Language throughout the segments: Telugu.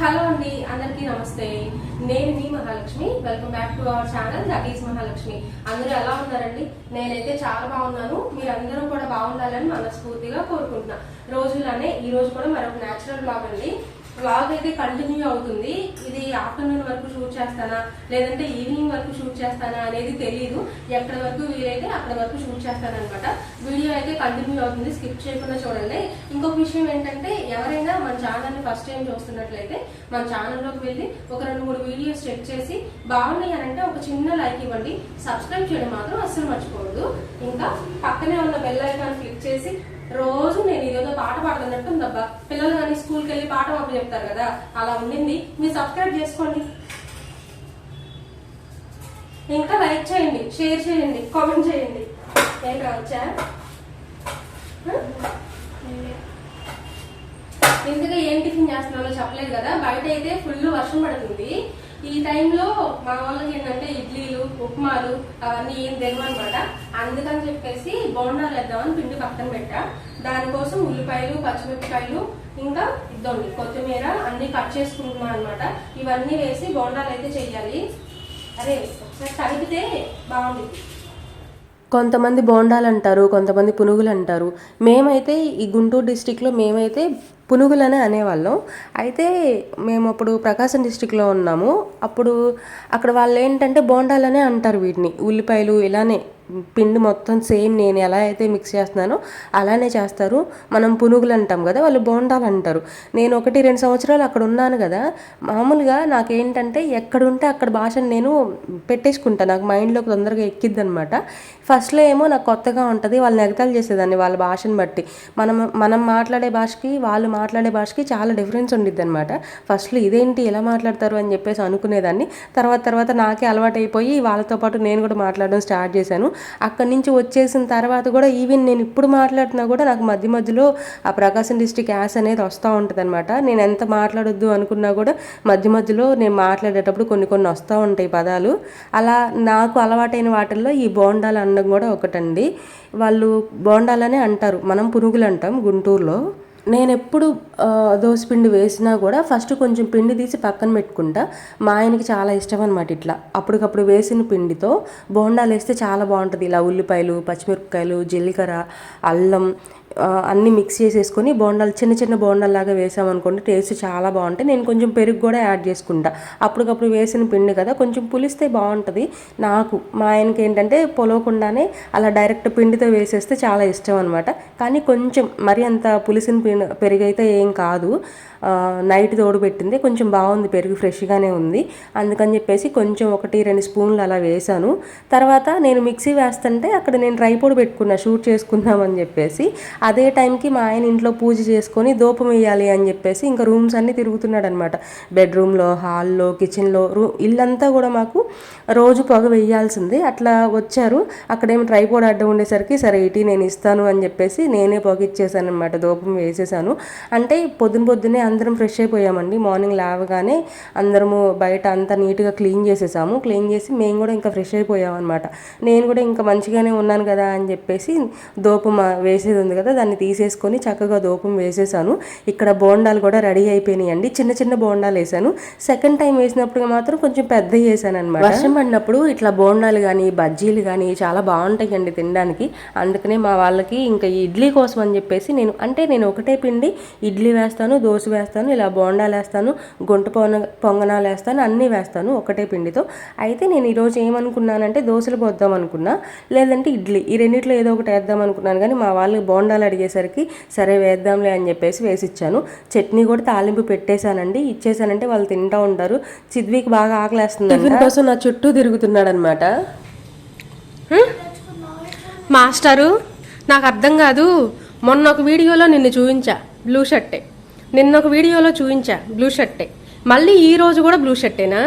హలో అండి అందరికీ నమస్తే. నేను మీ Mahalakshmi. Welcome back to our channel that is Mahalakshmi. అందరూ ఎలా ఉన్నారండి? నేనైతే చాలా బాగున్నాను. మీరందరూ కూడా బాగుండాలని మనస్ఫూర్తిగా కోరుకుంటున్నా. రోజులనే ఈ రోజు కూడా మరొక న్యాచురల్ బ్లాగ్ అండి. వ్లాగ్ అయితే కంటిన్యూ అవుతుంది. ఇది ఆఫ్టర్నూన్ వరకు షూట్ చేస్తానా? లేదంటే ఈవినింగ్ వరకు షూట్ చేస్తానా అనేది తెలియదు ఎక్కడి వరకు వీలైతే అక్కడ వరకు షూట్ చేస్తానన్నమాట. వీడియో అయితే కంటిన్యూ అవుతుంది. స్కిప్ చేయకుండా చూడండి. ఇంకొక విషయం ఏంటంటే ఎవరైనా మన ఛానల్ని ఫస్ట్ టైం చూస్తున్నట్లయితే మన ఛానల్లోకి వెళ్ళి ఒక రెండు మూడు వీడియోస్ చెక్ చేసి బాగున్నాయి అని అంటే ఒక చిన్న లైక్ ఇవ్వండి. సబ్స్క్రైబ్ చేయడం మాత్రం అస్సలు మర్చిపోవద్దు. ఇంకా పక్కనే ఉన్న బెల్ ఐకాన్ క్లిక్ చేసి రోజు నేను ఇదేదో పాట పాడుతున్నట్టు ఉందబ్బా పిల్లలు కానీ స్కూల్కి వెళ్ళి పాట అప్పుడు చెప్తారు కదా. అలా ఉండింది. మీరు సబ్స్క్రైబ్ చేసుకోండి. ఇంకా లైక్ చేయండి షేర్ చేయండి కామెంట్ చేయండి. ఏం రావచ్చా ఇందుగా ఏం టిఫిన్ చేస్తున్నారో చెప్పలేదు కదా. బయట అయితే ఫుల్ వర్షం పడుతుంది. ఈ టైంలో మా వాళ్ళకి ఏంటంటే ఇడ్లీలు ఉప్మాలు అవన్నీ ఏం తెలియదు అనమాట అందుకని చెప్పేసి బోండాలు వేద్దామని పిండి పక్కన పెట్టా. దానికోసం ఉల్లిపాయలు పచ్చిమిరపకాయలు ఇంకా ఇద్దండి కొత్తిమీర అన్ని కట్ చేసుకుంటున్నాం అనమాట ఇవన్నీ వేసి బోండాలు అయితే చెయ్యాలి. అరే ఒకసారి కలిపితే బాగుంది. కొంతమంది బోండాలు అంటారు కొంతమంది పునుగులు అంటారు. మేమైతే ఈ గుంటూరు డిస్టిక్లో మేమైతే పునుగులనే అనేవాళ్ళం. అయితే మేము అప్పుడు ప్రకాశం డిస్టిక్లో ఉన్నాము. అప్పుడు అక్కడ వాళ్ళు ఏంటంటే బోండాలనే అంటారు వీటిని. ఉల్లిపాయలు ఇలానే పిండి మొత్తం సేమ్ నేను ఎలా అయితే మిక్స్ చేస్తున్నానో అలానే చేస్తారు. మనం పునుగులు అంటాం కదా వాళ్ళు బోండాలు అంటారు. నేను ఒకటి రెండు సంవత్సరాలు అక్కడ ఉన్నాను కదా మామూలుగా నాకేంటంటే ఎక్కడుంటే అక్కడ భాషను నేను పెట్టేసుకుంటాను నాకు మైండ్లోకి తొందరగా ఎక్కిద్ది అనమాట ఫస్ట్లో ఏమో నాకు కొత్తగా ఉంటుంది వాళ్ళని ఎగతాలు చేసేదాన్ని వాళ్ళ భాషను బట్టి. మనం మనం మాట్లాడే భాషకి వాళ్ళు మాట్లాడే భాషకి చాలా డిఫరెన్స్ ఉండిద్ది అనమాట ఫస్ట్లో ఇదేంటి ఎలా మాట్లాడతారు అని చెప్పేసి అనుకునేదాన్ని. తర్వాత తర్వాత నాకే అలవాటు అయిపోయి వాళ్ళతో పాటు నేను కూడా మాట్లాడడం స్టార్ట్ చేశాను. అక్కడి నుంచి వచ్చేసిన తర్వాత కూడా ఈవెన్ నేను ఇప్పుడు మాట్లాడుతున్నా కూడా నాకు మధ్య మధ్యలో ఆ ప్రకాశం డిస్టిక్ యాస్ అనేది వస్తూ ఉంటుంది అనమాట నేను ఎంత మాట్లాడొద్దు అనుకున్నా కూడా మధ్య మధ్యలో నేను మాట్లాడేటప్పుడు కొన్ని కొన్ని వస్తూ ఉంటాయి పదాలు. అలా నాకు అలవాటైన వాటిల్లో ఈ బోండాలు అనడం కూడా ఒకటండి. వాళ్ళు బోండాలనే అంటారు. మనం పునుగులు అంటాం గుంటూరులో. నేను ఎప్పుడు దోశ పిండి వేసినా కూడా ఫస్ట్ కొంచెం పిండి తీసి పక్కన పెట్టుకుంటా. మా ఆయనకి చాలా ఇష్టం అనమాట ఇట్లా. అప్పటికప్పుడు వేసిన పిండితో బోండాలు వేస్తే చాలా బాగుంటుంది. ఇలా ఉల్లిపాయలు పచ్చిమిరపకాయలు జీలకర్ర అల్లం అన్నీ మిక్స్ చేసేసుకొని బోండాలు చిన్న చిన్న బోండాల్లాగా వేసామనుకోండి టేస్ట్ చాలా బాగుంటాయి. నేను కొంచెం పెరుగు కూడా యాడ్ చేసుకుంటా. అప్పటికప్పుడు వేసిన పిండి కదా కొంచెం పులిస్తే బాగుంటుంది. నాకు మా ఆయనకి ఏంటంటే పొలవకుండానే అలా డైరెక్ట్ పిండితో వేసేస్తే చాలా ఇష్టం అనమాట కానీ కొంచెం మరి అంత పులిసిన పిండి పెరుగైతే ఏం కాదు. నైట్ తోడు పెట్టింది. కొంచెం బాగుంది పెరుగు ఫ్రెష్గానే ఉంది. అందుకని చెప్పేసి కొంచెం ఒకటి రెండు స్పూన్లు అలా వేసాను తర్వాత నేను మిక్సీ వేస్తుంటే అక్కడ నేను డ్రై పొడి పెట్టుకున్నా షూట్ చేసుకుందామని చెప్పేసి. అదే టైంకి మా ఆయన ఇంట్లో పూజ చేసుకొని దూపం వేయాలి అని చెప్పేసి ఇంకా రూమ్స్ అన్నీ తిరుగుతున్నాడు అనమాట బెడ్రూమ్లో హాల్లో కిచెన్లో రూ ఇల్లంతా కూడా మాకు రోజు పొగ వేయాల్సింది. అట్లా వచ్చారు. అక్కడేమో డ్రై పొడి అడ్డం ఉండేసరికి సరే ఇటీ నేను ఇస్తాను అని చెప్పేసి నేనే పొగ ఇచ్చేసాను అనమాట దూపం వేసేసాను అంటే పొద్దున పొద్దునే అందరం ఫ్రెష్ అయిపోయామండి. మార్నింగ్ లేవగానే అందరము బయట అంతా నీట్గా క్లీన్ చేసేసాము. క్లీన్ చేసి మేము కూడా ఇంకా ఫ్రెష్ అయిపోయామన్నమాట. నేను కూడా ఇంకా మంచిగానే ఉన్నాను కదా అని చెప్పేసి దూపం వేసేది ఉంది కదా దాన్ని తీసేసుకొని చక్కగా దూపం వేసేసాను. ఇక్కడ బోండాలు కూడా రెడీ అయిపోయినాయి అండి చిన్న చిన్న బోండాలు వేసాను. సెకండ్ టైం వేసినప్పుడు మాత్రం కొంచెం పెద్ద వేసాను అనమాట వర్షం పడినప్పుడు ఇట్లా బోండాలు కానీ బజ్జీలు కానీ చాలా బాగుంటాయండి తినడానికి. అందుకనే మా వాళ్ళకి ఇంకా ఇడ్లీ కోసం అని చెప్పేసి నేను అంటే నేను ఒకటే పిండి ఇడ్లీ వేస్తాను దోశ వేస్తాను ఇలా బోండాలు వేస్తాను గుంట పొంగ పొంగనాలు వేస్తాను అన్నీ వేస్తాను ఒకటే పిండితో. అయితే నేను ఈరోజు ఏమనుకున్నానంటే దోశలు పోద్దాం అనుకున్నా లేదంటే ఇడ్లీ. ఈ రెండిట్లో ఏదో ఒకటి వేద్దాం అనుకున్నాను కానీ మా వాళ్ళు బోండాలు అడిగేసరికి సరే వేద్దాంలే అని చెప్పేసి వేసిచ్చాను. చట్నీ కూడా తాలింపు పెట్టేశానండి. ఇచ్చేసానంటే వాళ్ళు తింటూ ఉంటారు. చిద్వికి బాగా ఆకలేస్తుంది కోసం నా చుట్టూ తిరుగుతున్నాడు అనమాట మాస్టరు నాకు అర్థం కాదు. మొన్న ఒక వీడియోలో నిన్ను చూపించా బ్లూ షర్టే. నిన్న ఒక వీడియోలో చూపించా బ్లూ షర్టే మళ్ళీ ఈ రోజు కూడా బ్లూ షర్టేనా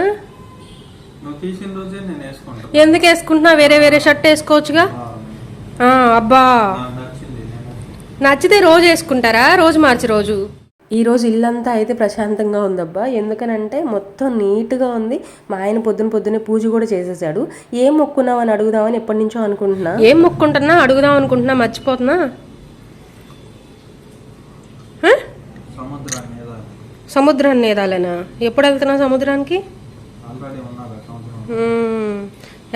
నువ్వు తీసిన రోజే నేను వేసుకుంటా. ఎందుకు వేసుకుంటున్నా వేరే వేరే షర్ట్ వేసుకోవచ్చుగా? ఆ, అబ్బా. నాకు నచ్చింది నేను నచ్చితే రోజు వేసుకుంటారా? రోజు మార్చి రోజు? ఈ రోజు ఇల్లంతా అయితే ప్రశాంతంగా ఉందబ్బా. ఎందుకనంటే మొత్తం నీట్గా ఉంది. మా ఆయన పొద్దున పొద్దునే పూజ కూడా చేసేసాడు. ఏం మొక్కున్నావు అని అడుగుదామని ఎప్పటి నుంచో అనుకుంటున్నా. ఏం మొక్కుంటున్నా? అడుగుదాం అనుకుంటున్నా. మర్చిపోతున్నా ఆ? సముద్రం మీద సముద్రాన్ని ఏదాలేనా ఎప్పుడు వెళ్తున్నావు సముద్రానికి.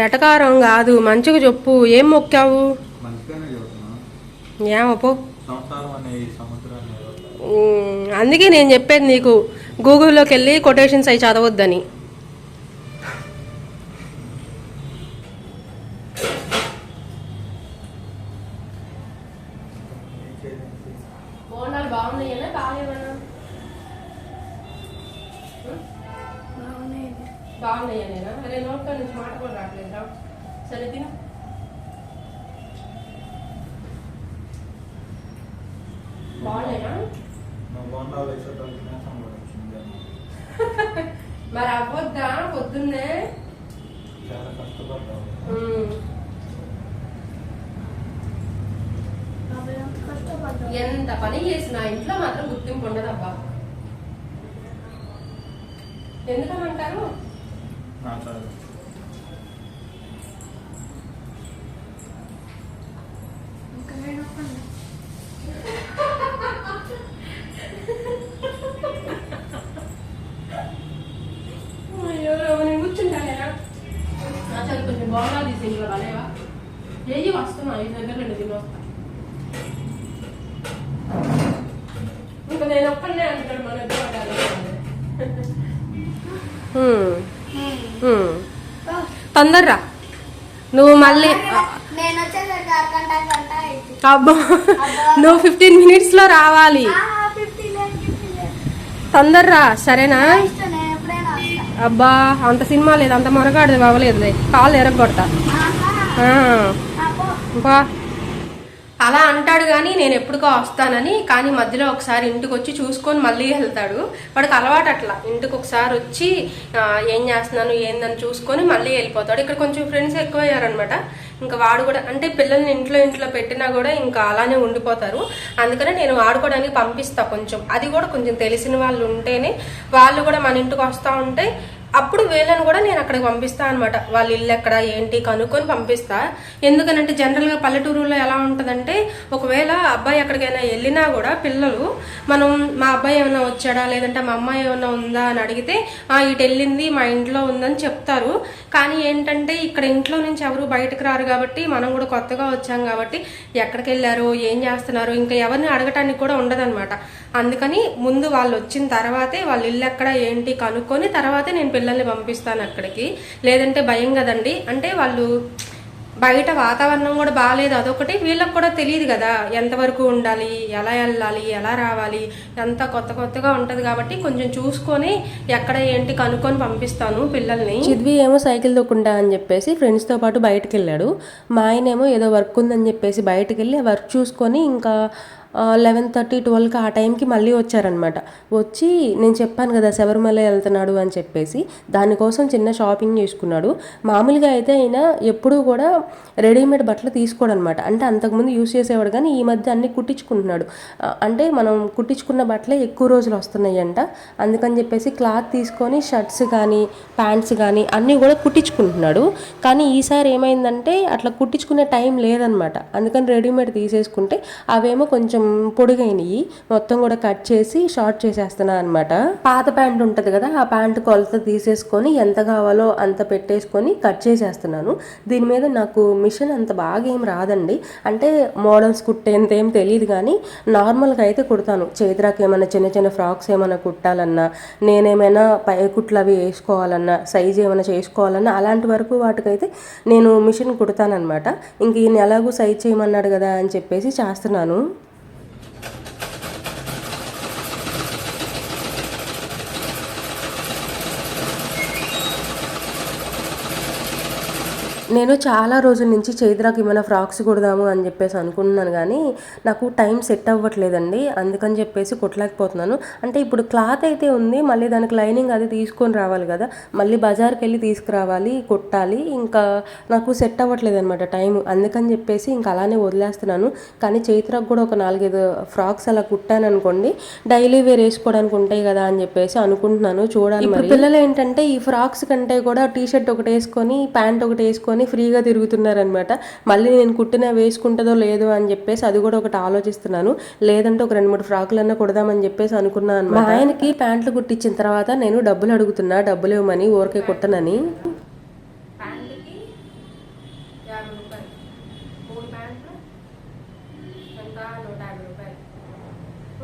ఎటకారం కాదు మంచిగా చెప్పు ఏం మొక్కావు? ఏమపో. అందుకే నేను చెప్పేది నీకు గూగుల్లోకి వెళ్ళి కొటేషన్స్ అవి చదవద్దని. బాగున్నాయా నేనా అరే నోట్లో నుంచి మాట కూడా రావట్లేదురా సరే తిను. బాగున్నాయా మా బోండాలు వేసేటప్పుడు తినేసాం కూడా వచ్చింది. మరి అవ్వద్దా పొద్దున్నే చాలా కష్టపడ్డావు. ఎంత పని చేసినా ఇంట్లో మాత్రం గుర్తింపు ఉండదబ్బా. ఎందుకనంటారు మాట్లాడు అయ్యో నేను కూర్చుంటానేనా నా చదువు కొంచెం బాగా తీసి ఇంట్లో బాలేవా ఏయి వస్తున్నా ఈ దగ్గర రెండు తిని వస్తా. ఇంకా నేను ఒక్కనే అంటాడు మన ఇద్దరు తొందరరా. నువ్వు మళ్ళీ అబ్బా నువ్వు ఫిఫ్టీన్ మినిట్స్లో రావాలి. తొందరరా సరేనా? అబ్బా అంత సినిమా లేదు అంత మొరగాడు అవ్వలేదులే కాళ్ళు ఎరగొడతా. బా. అలా అంటాడు కానీ నేను ఎప్పుడుకో వస్తానని కానీ మధ్యలో ఒకసారి ఇంటికి వచ్చి చూసుకొని మళ్ళీ వెళ్తాడు. వాడికి అలవాటు అట్లా. ఇంటికి ఒకసారి వచ్చి ఏం చేస్తున్నాను ఏందని చూసుకొని మళ్ళీ వెళ్ళిపోతాడు. ఇక్కడ కొంచెం ఫ్రెండ్స్ ఎక్కువయ్యారనమాట ఇంకా వాడు కూడా అంటే పిల్లల్ని ఇంట్లో ఇంట్లో పెట్టినా కూడా ఇంకా అలానే ఉండిపోతారు. అందుకనే నేను ఆడుకోవడానికి పంపిస్తా కొంచెం. అది కూడా కొంచెం తెలిసిన వాళ్ళు ఉంటేనే వాళ్ళు కూడా మన ఇంటికి వస్తూ ఉంటే అప్పుడు వీళ్ళని కూడా నేను అక్కడికి పంపిస్తా అనమాట వాళ్ళ ఇల్లు ఎక్కడ ఏంటి కనుక్కొని పంపిస్తా. ఎందుకనంటే జనరల్గా పల్లెటూరులో ఎలా ఉంటుందంటే ఒకవేళ అబ్బాయి ఎక్కడికైనా వెళ్ళినా కూడా పిల్లలు మనం మా అబ్బాయి ఏమైనా వచ్చాడా లేదంటే మా అమ్మాయి ఏమైనా ఉందా అని అడిగితే ఆ ఇటు వెళ్ళింది మా ఇంట్లో ఉందని చెప్తారు. కానీ ఏంటంటే ఇక్కడ ఇంట్లో నుంచి ఎవరు బయటకు రారు కాబట్టి మనం కూడా కొత్తగా వచ్చాం కాబట్టి ఎక్కడికి వెళ్ళారు ఏం చేస్తున్నారు ఇంకా ఎవరిని అడగటానికి కూడా ఉండదన్నమాట. అందుకని ముందు వాళ్ళు వచ్చిన తర్వాతే వాళ్ళ ఇల్లు ఎక్కడ ఏంటి కనుక్కొని తర్వాతే నేను పిల్లల్ని పంపిస్తాను అక్కడికి. లేదంటే భయం కదండి. అంటే వాళ్ళు బయట వాతావరణం కూడా బాగాలేదు అదొకటి. వీళ్ళకి కూడా తెలియదు కదా ఎంతవరకు ఉండాలి ఎలా వెళ్ళాలి ఎలా రావాలి. అంత కొత్త కొత్తగా ఉంటుంది కాబట్టి కొంచెం చూసుకొని ఎక్కడ ఏంటి కనుక్కొని పంపిస్తాను పిల్లల్ని. చిద్వి ఏమో సైకిల్ దొక్కుంటా అని చెప్పేసి ఫ్రెండ్స్తో పాటు బయటకు వెళ్ళాడు. మా ఆయన ఏమో ఏదో వర్క్ ఉందని చెప్పేసి బయటకు వెళ్ళి ఆ వర్క్ చూసుకొని ఇంకా లెవెన్ థర్టీ ట్వెల్వ్కి ఆ టైంకి మళ్ళీ వచ్చారనమాట వచ్చి నేను చెప్పాను కదా శబరిమల వెళ్తున్నాడు అని చెప్పేసి దానికోసం చిన్న షాపింగ్ చేసుకున్నాడు. మామూలుగా అయితే ఆయన ఎప్పుడూ కూడా రెడీమేడ్ బట్టలు తీసుకోడు అనమాట అంటే అంతకుముందు యూస్ చేసేవాడు కానీ ఈ మధ్య అన్ని కుట్టించుకుంటున్నాడు. అంటే మనం కుట్టించుకున్న బట్టలే ఎక్కువ రోజులు వస్తున్నాయి అంట అందుకని చెప్పేసి క్లాత్ తీసుకొని షర్ట్స్ కానీ ప్యాంట్స్ కానీ అన్నీ కూడా కుట్టించుకుంటున్నాడు. కానీ ఈసారి ఏమైందంటే అట్లా కుట్టించుకునే టైం లేదనమాట అందుకని రెడీమేడ్ తీసేసుకుంటే అవేమో కొంచెం పొడుగైనవి మొత్తం కూడా కట్ చేసి షార్ట్ చేసేస్తున్నాను అనమాట పాత ప్యాంట్ ఉంటుంది కదా ఆ ప్యాంట్ కొలత తీసేసుకొని ఎంత కావాలో అంత పెట్టేసుకొని కట్ చేసేస్తున్నాను. దీని మీద నాకు మిషన్ అంత బాగా ఏం రాదండి. అంటే మోడల్స్ కుట్టేంత ఏం తెలియదు కానీ నార్మల్గా అయితే కుడతాను. చేతిరాకి ఏమైనా చిన్న చిన్న ఫ్రాక్స్ ఏమైనా కుట్టాలన్నా నేనేమైనా పై కుట్లు అవి వేసుకోవాలన్నా సైజ్ ఏమైనా చేసుకోవాలన్నా అలాంటి వరకు వాటికైతే నేను మిషన్ కుడతానమాట ఇంక ఈయన ఎలాగూ సైజ్ చేయమన్నాడు కదా అని చెప్పేసి చేస్తున్నాను. నేను చాలా రోజుల నుంచి చైత్రాకి ఏమైనా ఫ్రాక్స్ కుడదాము అని చెప్పేసి అనుకుంటున్నాను కానీ నాకు టైం సెట్ అవ్వట్లేదండి. అందుకని చెప్పేసి కుట్టలేకపోతున్నాను. అంటే ఇప్పుడు క్లాత్ అయితే ఉంది మళ్ళీ దానికి లైనింగ్ అది తీసుకొని రావాలి కదా. మళ్ళీ బజార్కి వెళ్ళి తీసుకురావాలి కుట్టాలి. ఇంకా నాకు సెట్ అవ్వట్లేదు అనమాట టైం. అందుకని చెప్పేసి ఇంకా అలానే వదిలేస్తున్నాను. కానీ చైత్రకు కూడా ఒక నాలుగైదు ఫ్రాక్స్ అలా కుట్టాను అనుకోండి డైలీ వేర్ వేసుకోవడానికి ఉంటాయి కదా అని చెప్పేసి అనుకుంటున్నాను. చూడాలి పిల్లలు ఏంటంటే ఈ ఫ్రాక్స్ కంటే కూడా టీ షర్ట్ ఒకటి వేసుకొని ప్యాంట్ ఒకటి వేసుకొని అన్నీ ఫ్రీగా తిరుగుతున్నారనమాట మళ్ళీ నేను కుట్టిన వేసుకుంటుందో లేదో అని చెప్పేసి అది కూడా ఒకటి ఆలోచిస్తున్నాను. లేదంటే ఒక రెండు మూడు ఫ్రాకులన్నా కుడదామని చెప్పేసి అనుకున్నాను అనమాట ఆయనకి ప్యాంట్లు కుట్టించిన తర్వాత నేను డబ్బులు అడుగుతున్నా. డబ్బులు ఇవ్వమని ఊరికే కుట్టనని ప్యాంటుకి యాభై రూపాయలు మూడు ప్యాంట్లు ఎంత నూట యాభై రూపాయలు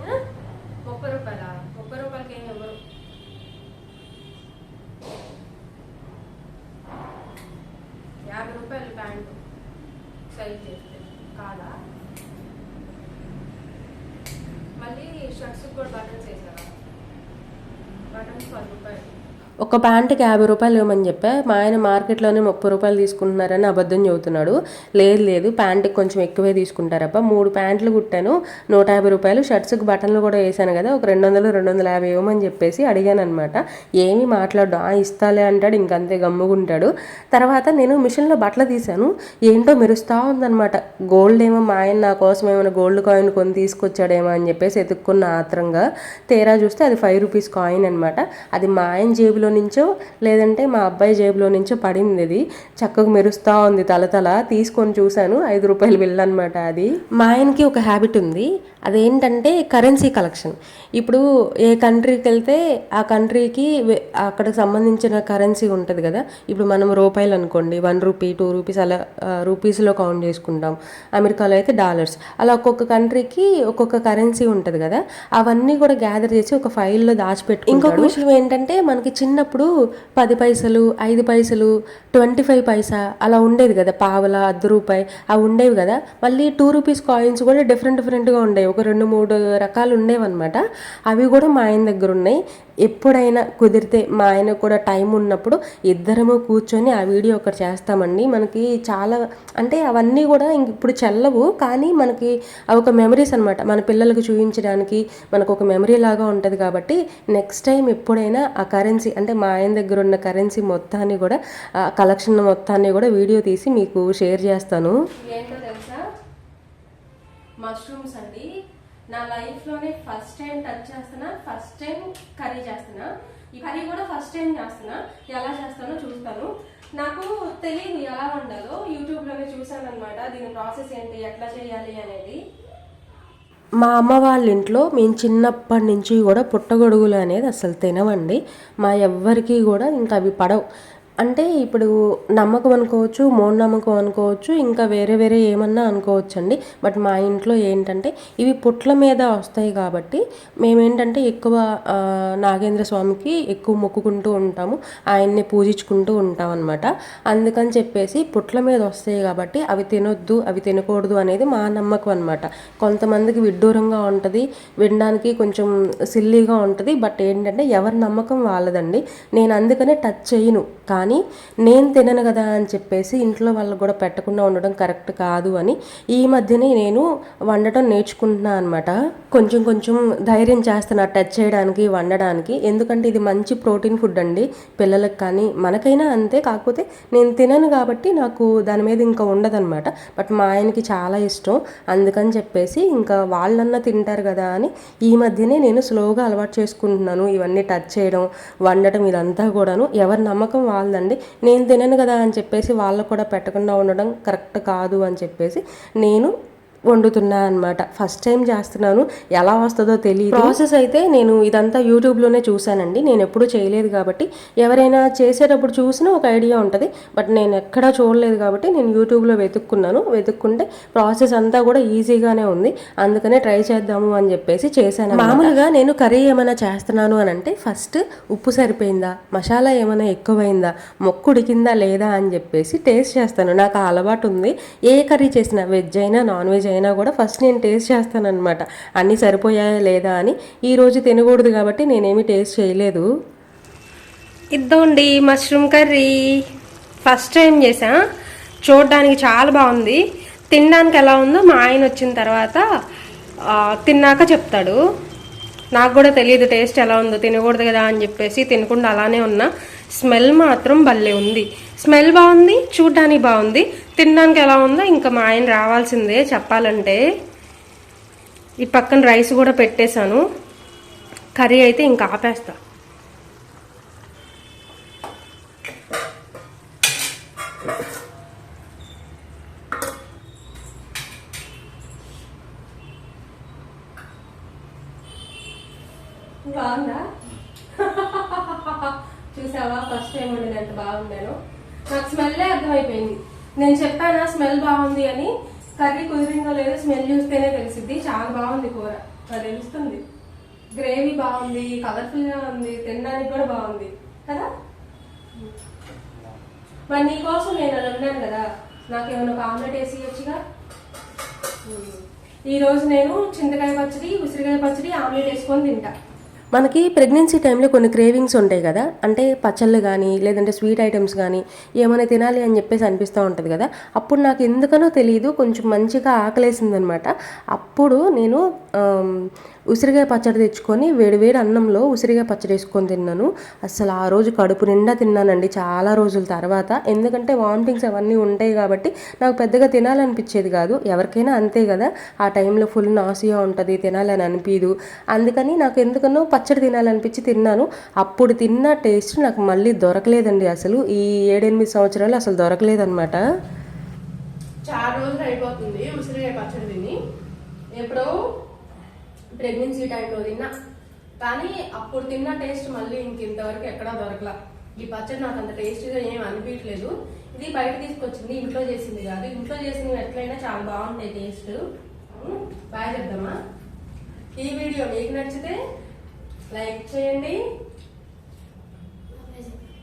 ఆ? ముప్పై రూపాయలా ముప్పై రూపాయలకి ఏమి ఇవ్వరు యాభై రూపాయలు ప్యాంటు సైజ్ చేస్తే కాదా మళ్ళీ షర్ట్స్ కూడా బటన్స్ వేసారా బటన్స్ పది రూపాయలు ఒక ప్యాంటుకి యాభై రూపాయలు ఇవ్వమని చెప్పా. మా ఆయన మార్కెట్లోనే ముప్పై రూపాయలు తీసుకుంటున్నారని అబద్ధం చెబుతున్నాడు. లేదు లేదు ప్యాంటుకి కొంచెం ఎక్కువే తీసుకుంటారబ్బా. మూడు ప్యాంట్లు కుట్టాను నూట యాభై రూపాయలు. షర్ట్స్కి బటన్లు కూడా వేసాను కదా ఒక రెండు వందలు రెండు వందల యాభై ఇవ్వమని చెప్పేసి అడిగాను అనమాట ఏమీ మాట్లాడు ఆ ఇస్తాలే అంటాడు ఇంకంతే గమ్ముగుంటాడు. తర్వాత నేను మిషన్లో బట్టలు తీశాను. ఏంటో మెరుస్తూ ఉందనమాట గోల్డ్ ఏమో మా ఆయన నా కోసం ఏమైనా గోల్డ్ కాయిన్ కొని తీసుకొచ్చాడేమో అని చెప్పేసి ఎతుక్కున్న ఆత్రంగా తేరా చూస్తే అది ఫైవ్ రూపీస్ కాయిన్ అనమాట అది మా ఆయన జేబులో నుంచో లేదంటే మా అబ్బాయి జేబులో నుంచో పడింది అది చక్కగా మెరుస్తూ ఉంది తలతల తీసుకొని చూశాను. ఐదు రూపాయలు బిల్ అనమాట అది. మా ఆయనకి ఒక హ్యాబిట్ ఉంది. అదేంటంటే కరెన్సీ కలెక్షన్ ఇప్పుడు ఏ కంట్రీకి వెళ్తే ఆ కంట్రీకి అక్కడికి సంబంధించిన కరెన్సీ ఉంటుంది కదా. ఇప్పుడు మనం రూపాయలు అనుకోండి. వన్ రూపీ టూ రూపీస్ అలా రూపీస్లో కౌంట్ చేసుకుంటాం. అమెరికాలో అయితే డాలర్స్ అలా ఒక్కొక్క కంట్రీకి ఒక్కొక్క కరెన్సీ ఉంటుంది కదా. అవన్నీ కూడా గ్యాదర్ చేసి ఒక ఫైల్లో దాచిపెట్టు ఇంకొక విషయం ఏంటంటే మనకి చిన్న చిన్నప్పుడు పది పైసలు ఐదు పైసలు ట్వంటీ ఫైవ్ పైసా? అలా ఉండేది కదా పావల అర్ధ రూపాయి అవి ఉండేవి కదా. మళ్ళీ టూ రూపీస్ కాయిన్స్ కూడా డిఫరెంట్ డిఫరెంట్గా ఉండేవి. ఒక రెండు మూడు రకాలు ఉండేవన్నమాట. అవి కూడా మా ఆయన దగ్గర ఉన్నాయి. ఎప్పుడైనా కుదిరితే మా ఆయన కూడా టైం ఉన్నప్పుడు ఇద్దరము కూర్చొని ఆ వీడియో ఒకటి చేస్తామండి. మనకి చాలా అంటే అవన్నీ కూడా ఇప్పుడు చెల్లవు కానీ మనకి అవి ఒక మెమరీస్ అనమాట మన పిల్లలకు చూపించడానికి మనకు ఒక మెమరీ లాగా ఉంటుంది కాబట్టి నెక్స్ట్ టైం ఎప్పుడైనా ఆ కరెన్సీ అంటే మా ఆయన దగ్గర ఉన్న కరెన్సీ మొత్తాన్ని కూడా ఆ కలెక్షన్ మొత్తాన్ని కూడా వీడియో తీసి మీకు షేర్ చేస్తాను. ఏంటో తెలుసా? మష్రూమ్స్ అండి. నా లైఫ్లోనే ఫస్ట్ టైం టచ్ చేస్తున్నా ఫస్ట్ టైం కర్రీ చేస్తున్నా. ఈ కర్రీ కూడా ఫస్ట్ టైం చేస్తున్నా. ఎలా చేస్తానో చూస్తాను. నాకు తెలియదు ఎలా వండాలో యూట్యూబ్లోనే చూసాను అనమాట దీని ప్రాసెస్ ఏంటి ఎట్లా చేయాలి అనేది. మా అమ్మ వాళ్ళ ఇంట్లో మేము చిన్నప్పటి నుంచి కూడా పుట్టగొడుగులు అనేది అసలు తినవండి మా ఎవ్వరికీ కూడా ఇంకా అవి పడవు. అంటే ఇప్పుడు నమ్మకం అనుకోవచ్చు మూఢనమ్మకం అనుకోవచ్చు ఇంకా వేరే వేరే ఏమన్నా అనుకోవచ్చు అండి బట్ మా ఇంట్లో ఏంటంటే ఇవి పుట్ల మీద వస్తాయి కాబట్టి మేమేంటంటే ఎక్కువ నాగేంద్ర స్వామికి ఎక్కువ మొక్కుకుంటూ ఉంటాము. ఆయన్ని పూజించుకుంటూ ఉంటాం అనమాట అందుకని చెప్పేసి పుట్ల మీద వస్తాయి కాబట్టి అవి తినొద్దు అవి తినకూడదు అనేది మా నమ్మకం అనమాట కొంతమందికి విడ్డూరంగా ఉంటుంది వినడానికి కొంచెం సిల్లీగా ఉంటుంది బట్ ఏంటంటే ఎవరి నమ్మకం వాళ్ళదండి. నేను అందుకనే టచ్ చేయను. కానీ నేను తినను కదా అని చెప్పేసి ఇంట్లో వాళ్ళకు కూడా పెట్టకుండా ఉండడం కరెక్ట్ కాదు అని ఈ మధ్యనే నేను వండటం నేర్చుకుంటున్నా అనమాట కొంచెం కొంచెం ధైర్యం చేస్తున్నా టచ్ చేయడానికి వండడానికి. ఎందుకంటే ఇది మంచి ప్రోటీన్ ఫుడ్ అండి. పిల్లలకు కానీ మనకైనా అంతే. కాకపోతే నేను తినను కాబట్టి నాకు దాని మీద ఇంకా ఉండదన్నమాట. బట్ మా ఆయనకి చాలా ఇష్టం. అందుకని చెప్పేసి ఇంకా వాళ్ళన్నా తింటారు కదా అని ఈ మధ్యనే నేను స్లోగా అలవాటు చేసుకుంటున్నాను. ఇవన్నీ టచ్ చేయడం వండటం ఇదంతా కూడాను. ఎవరి నమ్మకం వాళ్ళదండి. నేను తినను కదా అని చెప్పేసి వాళ్ళకు కూడా పెట్టకుండా ఉండడం కరెక్ట్ కాదు అని చెప్పేసి నేను వండుతున్నా అనమాట ఫస్ట్ టైం చేస్తున్నాను. ఎలా వస్తుందో తెలియదు ప్రాసెస్ అయితే నేను ఇదంతా యూట్యూబ్లోనే చూశానండి. నేను ఎప్పుడూ చేయలేదు కాబట్టి ఎవరైనా చేసేటప్పుడు చూసినా ఒక ఐడియా ఉంటుంది. బట్ నేను ఎక్కడా చూడలేదు కాబట్టి నేను యూట్యూబ్లో వెతుక్కున్నాను. వెతుక్కుంటే ప్రాసెస్ అంతా కూడా ఈజీగానే ఉంది. అందుకనే ట్రై చేద్దాము అని చెప్పేసి చేశాను మామూలుగా నేను కర్రీ ఏమైనా చేస్తున్నాను అని అంటే ఫస్ట్ ఉప్పు సరిపోయిందా? మసాలా ఏమైనా ఎక్కువైందా? మొక్కు ఉడికిందా లేదా అని చెప్పేసి టేస్ట్ చేస్తాను. నాకు ఆ అలవాటు ఉంది. ఏ కర్రీ చేసినా వెజ్ అయినా నాన్ వెజ్ అయినా కూడా ఫస్ట్ నేను టేస్ట్ చేస్తాను అనమాట అన్నీ సరిపోయాయా లేదా అని. ఈరోజు తినకూడదు కాబట్టి నేనేమి టేస్ట్ చేయలేదు. ఇద్దండి మష్రూమ్ కర్రీ. ఫస్ట్ టైం చేసా చూడడానికి చాలా బాగుంది. తినడానికి ఎలా ఉందో మా ఆయన వచ్చిన తర్వాత తిన్నాక చెప్తాడు. నాకు కూడా తెలియదు టేస్ట్ ఎలా ఉందో తినకూడదు కదా అని చెప్పేసి తినకుండా అలానే ఉన్నా. స్మెల్ మాత్రం భలే ఉంది. స్మెల్ బాగుంది చూడడానికి బాగుంది. తినడానికి ఎలా ఉందో ఇంకా మా ఆయన రావాల్సిందే చెప్పాలంటే. ఈ పక్కన రైస్ కూడా పెట్టేశాను. కర్రీ అయితే ఇంకా ఆపేస్తా చూసావా ఫస్ట్ టైం వండిన ఎంత బాగుండానో నాకు స్మెల్లే అర్థమైపోయింది. నేను చెప్పానా స్మెల్ బాగుంది అని. కర్రీ కుదిరిందో లేదో స్మెల్ చూస్తేనే తెలిసిద్ది. చాలా బాగుంది కూర. అది తెలుస్తుంది. గ్రేవీ బాగుంది కలర్ఫుల్గా ఉంది తినడానికి కూడా బాగుంది. కదా? మరి నీకోసం నేను అలా ఉన్నాను కదా. నాకేమైనా ఒక ఆమ్లెట్ వేసి ఇవ్వచ్చుగా ఈరోజు నేను చింతకాయ పచ్చడి ఉసిరికాయ పచ్చడి ఆమ్లెట్ వేసుకొని తింటా. మనకి ప్రెగ్నెన్సీ టైంలో కొన్ని క్రేవింగ్స్ ఉంటాయి కదా. అంటే పచ్చళ్ళు కానీ లేదంటే స్వీట్ ఐటమ్స్ కానీ ఏమైనా తినాలి అని చెప్పేసి అనిపిస్తూ ఉంటుంది కదా. అప్పుడు నాకు ఎందుకనో తెలియదు కొంచెం మంచిగా ఆకలేసింది అనమాట అప్పుడు నేను ఉసిరికాయ పచ్చడి తెచ్చుకొని వేడివేడి అన్నంలో ఉసిరికాయ పచ్చడి వేసుకొని తిన్నాను. అసలు ఆ రోజు కడుపు నిండా తిన్నానండి చాలా రోజుల తర్వాత. ఎందుకంటే వామిటింగ్స్ అవన్నీ ఉంటాయి కాబట్టి నాకు పెద్దగా తినాలనిపించేది కాదు. ఎవరికైనా అంతే కదా ఆ టైంలో ఫుల్ నాసియా ఉంటుంది తినాలని అనిపించదు అందుకని నాకు ఎందుకనో పచ్చడి తినాలనిపించి తిన్నాను. అప్పుడు తిన్న టేస్ట్ నాకు మళ్ళీ దొరకలేదండి అసలు. ఈ ఏడెనిమిది సంవత్సరాలు అసలు దొరకలేదన్నమాట. చాలా రోజులు అయిపోతుంది ఉసిరికాయ పచ్చడి తిని. ఎప్పుడో ప్రెగ్నెన్సీ టైంలో తిన్నా. కానీ అప్పుడు తిన్న టేస్ట్ మళ్ళీ ఇంక ఇంతవరకు ఎక్కడా దొరకలా. ఈ పచ్చడి నాకు అంత టేస్ట్గా ఏం అనిపించలేదు. ఇది బయట తీసుకొచ్చింది ఇంట్లో చేసింది కాదు. ఇంట్లో చేసింది ఎట్లయినా చాలా బాగుంటాయి టేస్ట్ బాగా చెప్దామా? ఈ వీడియో మీకు నచ్చితే లైక్ చేయండి.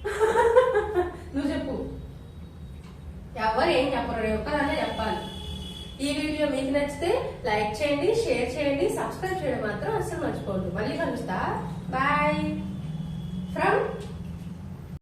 నువ్వు చెప్పు. ఎవరు ఏం చెప్పరు? ఒక్కదాన్నే చెప్పాలి. ఈ వీడియో మీకు నచ్చితే లైక్ చేయండి షేర్ చేయండి సబ్స్క్రైబ్ చేయడం మాత్రం అస్సలు మర్చిపోవద్దు. మళ్ళీ కలుస్తా. బాయ్. ఫ్రమ్